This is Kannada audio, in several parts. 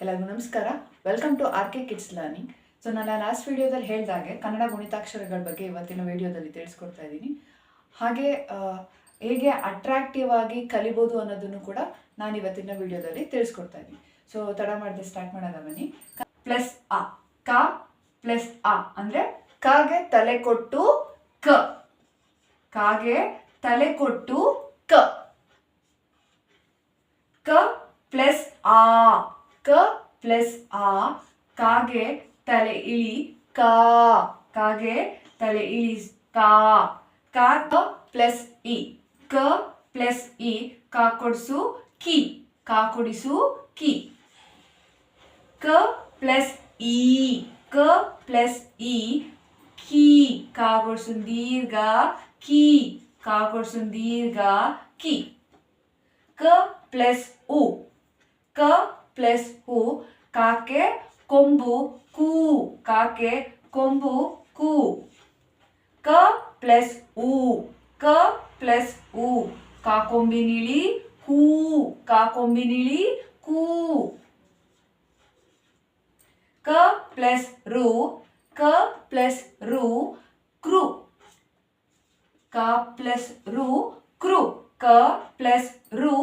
ಎಲ್ಲರಿಗೂ ನಮಸ್ಕಾರ. Welcome to R K kids learning so ನಾನು ಲಾಸ್ಟ್ ವಿಡಿಯೋದಲ್ಲಿ ಹೇಳಿದಾಗೆ ಕನ್ನಡ ಗುಣಿತಾಕ್ಷರಗಳ ಬಗ್ಗೆ ಇವತ್ತಿನ ವಿಡಿಯೋದಲ್ಲಿ ತಿಳಿಸ್ಕೊಡ್ತಾ ಇದ್ದೀನಿ. ಹಾಗೆ ಹೇಗೆ ಅಟ್ರಾಕ್ಟಿವ್ ಆಗಿ ಕಲಿಬೋದು ಅನ್ನೋದನ್ನು ಕೂಡ ನಾನು ಇವತ್ತಿನ ವಿಡಿಯೋದಲ್ಲಿ ತಿಳಿಸ್ಕೊಡ್ತಾ ಇದ್ದೀನಿ. ಸೊ ತಡ ಮಾಡದೆ ಸ್ಟಾರ್ಟ್ ಮಾಡೋಣ ಬನ್ನಿ. ಪ್ಲಸ್ ಅ ಕ ಪ್ಲಸ್ ಅ ಅಂದರೆ ಕಾಗೆ ತಲೆ ಕೊಟ್ಟು ಕ. ಕಾಗೆ ತಲೆ ಕೊಟ್ಟು ಕ. ಕ ಪ್ಲಸ್ ಆ. ಕ ಪ್ಲಸ್ ಆ ಕಾಗೆ ತಲೆ ಇಳಿ ಕಾ ಕಾಗೆ ತಲೆ ಇಳಿ ಕಾ ಕಾ ಕ ಪ್ಲಸ್ ಇ ಕ ಪ್ಲಸ್ ಇ ಕಾ ಕೊಡಿಸು ಕಿ ಕಾ ಕೊಡಿಸು ಕಿ ಕ ಪ್ಲಸ್ ಇ ಕ ಪ್ಲಸ್ ಇ ಕಿ ಕಾ ಕೊಡಿಸು ದೀರ್ಘ ಕಿ ಕಾ ಕೊಡಿಸು ದೀರ್ಘ ಕಿ ಕ ಪ್ಲಸ್ ಉ ಕ ಪ್ಲಸ್ ಉ ಕಾಕೆ ಕೊಂಬು ಕೂ ಕಾಕೆ ಕೊಂಬು ಕೂ ಕ ಪ್ಲಸ್ ಉ ಕ ಪ್ಲಸ್ ಉ ಕಾಕೊಂಬಿನಿಳಿ ಕೂ ಕಾಕೊಂಬಿನಿಳಿ ಕೂ ಕ ಪ್ಲಸ್ ರು ಕ ಪ್ಲಸ್ ರು ಕ್ರು ಕ ಪ್ಲಸ್ ರು ಕ್ರು ಕ ಪ್ಲಸ್ ರು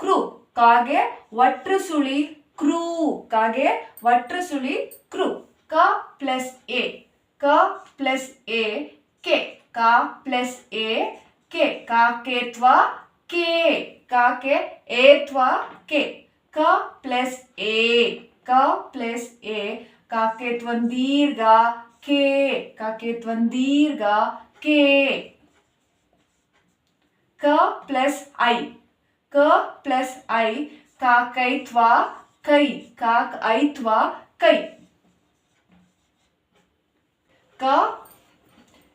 ಕ್ರು ಕಾಗೆ ಒಟ್ರು ಸುಳಿ ಕ್ರೂ ಕಾಗೆ ಒಟ್ರು ಸುಳಿ ಕ್ರು ಕ ಪ್ಲಸ್ ಎ ಕ ಪ್ಲಸ್ ಎ ಕೆ ಕ plus A K ಕಾಕೇತ್ವ K ಕಾಕೆ ಏತ್ವ K ಕ ಪ್ಲಸ್ ಎ ಕ ಪ್ಲಸ್ ಎ ಕಾಕೇತ್ವನ್ ದೀರ್ಘ ಕೆ ಕಾಕೇತ್ವನ್ ದೀರ್ಘ ಕೆ ಕ ಪ್ಲಸ್ ಐ ಕ ಪ್ಲಸ್ ಐ ಕಾಕೈತ್ವ ಕೈ ಕಾಕ್ ಐತ್ವ ಕೈ ಕ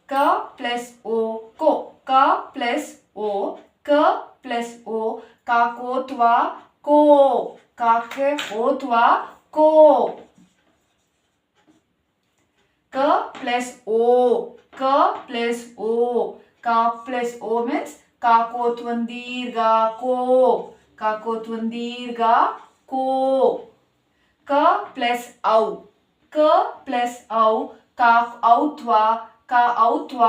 ಕ ಪ್ಲಸ್ ಓ ಕೋ ಕ ಪ್ಲಸ್ ಓ ಕ ಪ್ಲಸ್ ಓ ಕಾಕೋತ್ವ ಕೋ ಕಾಕೆ ಓತ್ವ ಕೋ ಕ ಪ್ಲಸ್ ಓ ಕ ಪ್ಲಸ್ ಓ ಕ ಪ್ಲಸ್ ಓ ಮೀನ್ಸ್ ಕಾಕೋತ್ ಒಂದ್ ದೀರ್ಘ ಕೋ ಕಾಕೋತ್ ಒಂದ್ ದೀರ್ಘ ಕೋ ಕ ಪ್ಲಸ್ ಔ ಕ ಪ್ಲಸ್ ಔ ಕಾಕ್ ಔತ್ವ ಕ ಔತ್ವ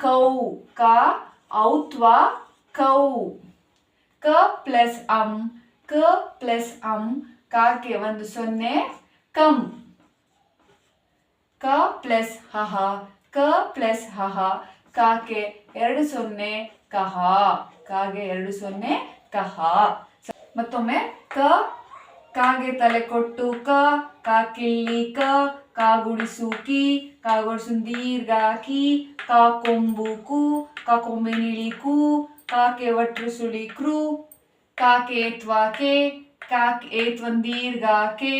ಕೌ ಕ ಔತ್ವ ಕೌ ಕ ಪ್ಲಸ್ ಅಂ ಕ ಪ್ಲಸ್ ಅಂ ಕಾಗೆ ಒಂದು ಸೊನ್ನೆ ಕಂ ಕ ಪ್ಲಸ್ ಹಹ ಕ ಪ್ಲಸ್ ಹಹ ಕಾಕೆ ಎರಡು ಸೊನ್ನೆ ಕಹ ಕಾಗೆ ಎರಡು ಸೊನ್ನೆ ಕಹ ಸ- ಮತ್ತೊಮ್ಮೆ ಕ ಕಾಗೆ ತಲೆ ಕೊಟ್ಟು ಕ ಕಾಕಿಲ್ಲಿ ಕ, ಕಾ ಗುಡಿಸು ಕಿ, ಕಾ ಗುಡಿಸು ದೀರ್ಘ ಕಿ, ಕಾ ಕೊಂಬು ಕು, ಕಾ ಕೊಂಬಿನಿಳಿ ಕು ಕಾಕೆ ಒಟ್ರು ಸುಳಿ ಕ್ರು ಕಾಕೆ ತ್ವಾಕೆ ಕಾಕ್ ಏತ್ವನ್ ದೀರ್ಘ ಕೆ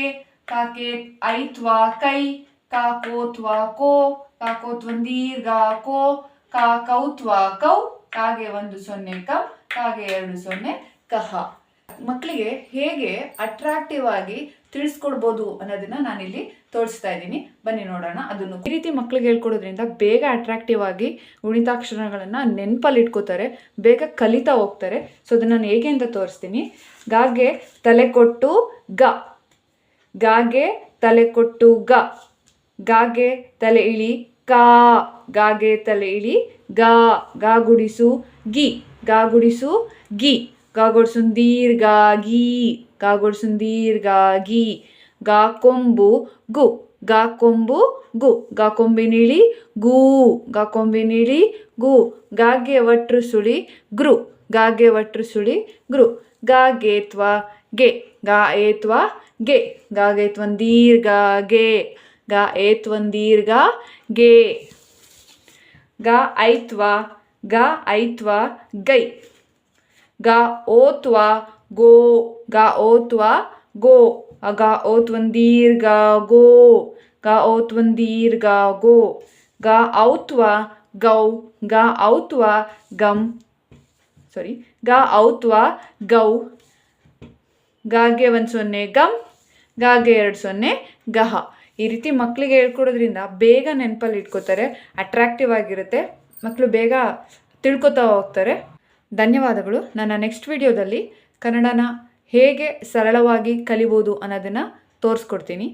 ಕಾಕೆ ಐತ್ವಾ ಕೈ ಕಾಕೋತ್ವಾ ಕೋ ಕಾಕೋತ್ವನ್ ದೀರ್ಘ ಕೋ ಕಾಕೌತ್ವಾ ಕೌ, ಕಾಗೆ ಒಂದು ಸೊನ್ನೆ ಕಂ, ಕಾಗೆ ಎರಡು ಸೊನ್ನೆ ಕಹ. ಮಕ್ಕಳಿಗೆ ಹೇಗೆ ಅಟ್ರಾಕ್ಟಿವ್ ಆಗಿ ತಿಳಿಸ್ಕೊಡ್ಬೋದು ಅನ್ನೋದನ್ನ ನಾನಿಲ್ಲಿ ತೋರಿಸ್ತಾ ಇದ್ದೀನಿ. ಬನ್ನಿ ನೋಡೋಣ ಅದನ್ನು. ಈ ರೀತಿ ಮಕ್ಕಳಿಗೆ ಹೇಳ್ಕೊಡೋದ್ರಿಂದ ಬೇಗ ಅಟ್ರಾಕ್ಟಿವ್ ಆಗಿ ಗುಣಿತಾಕ್ಷರಗಳನ್ನು ನೆನಪಲ್ಲಿ ಇಟ್ಕೋತಾರೆ ಬೇಗ ಕಲಿತಾ ಹೋಗ್ತಾರೆ. ಸೊ ಅದನ್ನು ನಾನು ಹೇಗೆ ಅಂತ ತೋರಿಸ್ತೀನಿ. ಗಾಗೆ ತಲೆ ಕೊಟ್ಟು ಗ. ಗಾಗೆ ತಲೆ ಕೊಟ್ಟು ಗ. ಗಾಗೆ ತಲೆ ಇಳಿ ಕಾ. ಗಾಗೆ ತಲೆ ಇಳಿ ಗಾ. ಗಾ ಗುಡಿಸು ಗಿ. ಗಾ ಗುಡಿಸು ಗಿ. ಗಾ ಗುಡಿಸು ದೀರ್ಘ ಗೀ ಗಾ ಗುಡಿಸು ದೀರ್ಘ ಗೀ ಕೊಂಬು ಗು. ಗಾ ಕೊಂಬು ಗು ಗಾ ಕೊಂಬಿನಿಳಿ ಗೂ ಗಾ ಕೊಂಬಿನಿಳಿ ಗೂ. ಗಾಗೆ ಒಟ್ರು ಸುಳಿ ಗೃ ಗಾಗೆ ಒಟ್ರು ಸುಳಿ ಗೃ ಗಾಗೇತ್ವ ಗೆ, ಗಾ ಏತ್ವ ಗೆ. ಗಾಗೇತ್ವನ್ ದೀರ್ಘ ಗೆ ಗಾ ಏತ್ವನ್ ದೀರ್ಘ ಗೆ ಗ ಐತ್ವ ಗಾ ಐತ್ವ ಗೈ. ಗ ಓತ್ವ ಗೋ ಗ ಓತ್ವ ಗೋ ಗ ಓತ್ವನ್ ದೀರ್ಘ ಗೋ ಗ ಓತ್ವನ್ ದೀರ್ಘ ಗೋ ಗ ಔತ್ವ ಗೌ ಗ ಔತ್ವ ಗಮ್ ಸಾರಿ ಗ ಔತ್ವ ಗೌ ಗಾಗೆ ಒಂದು ಸೊನ್ನೆ ಗಮ್ ಗಾಗೆ ಎರಡು ಸೊನ್ನೆ ಗಹ ಈ ರೀತಿ ಮಕ್ಕಳಿಗೆ ಹೇಳ್ಕೊಡೋದ್ರಿಂದ ಬೇಗ ನೆನಪಲ್ಲಿ ಇಟ್ಕೋತಾರೆ ಅಟ್ರಾಕ್ಟಿವ್ ಆಗಿರುತ್ತೆ. ಮಕ್ಕಳು ಬೇಗ ತಿಳ್ಕೊತಾ ಹೋಗ್ತಾರೆ. ಧನ್ಯವಾದಗಳು. ನನ್ನ ನೆಕ್ಸ್ಟ್ ವಿಡಿಯೋದಲ್ಲಿ ಕನ್ನಡನ ಹೇಗೆ ಸರಳವಾಗಿ ಕಲಿಬೋದು ಅನ್ನೋದನ್ನು ತೋರಿಸ್ಕೊಡ್ತೀನಿ.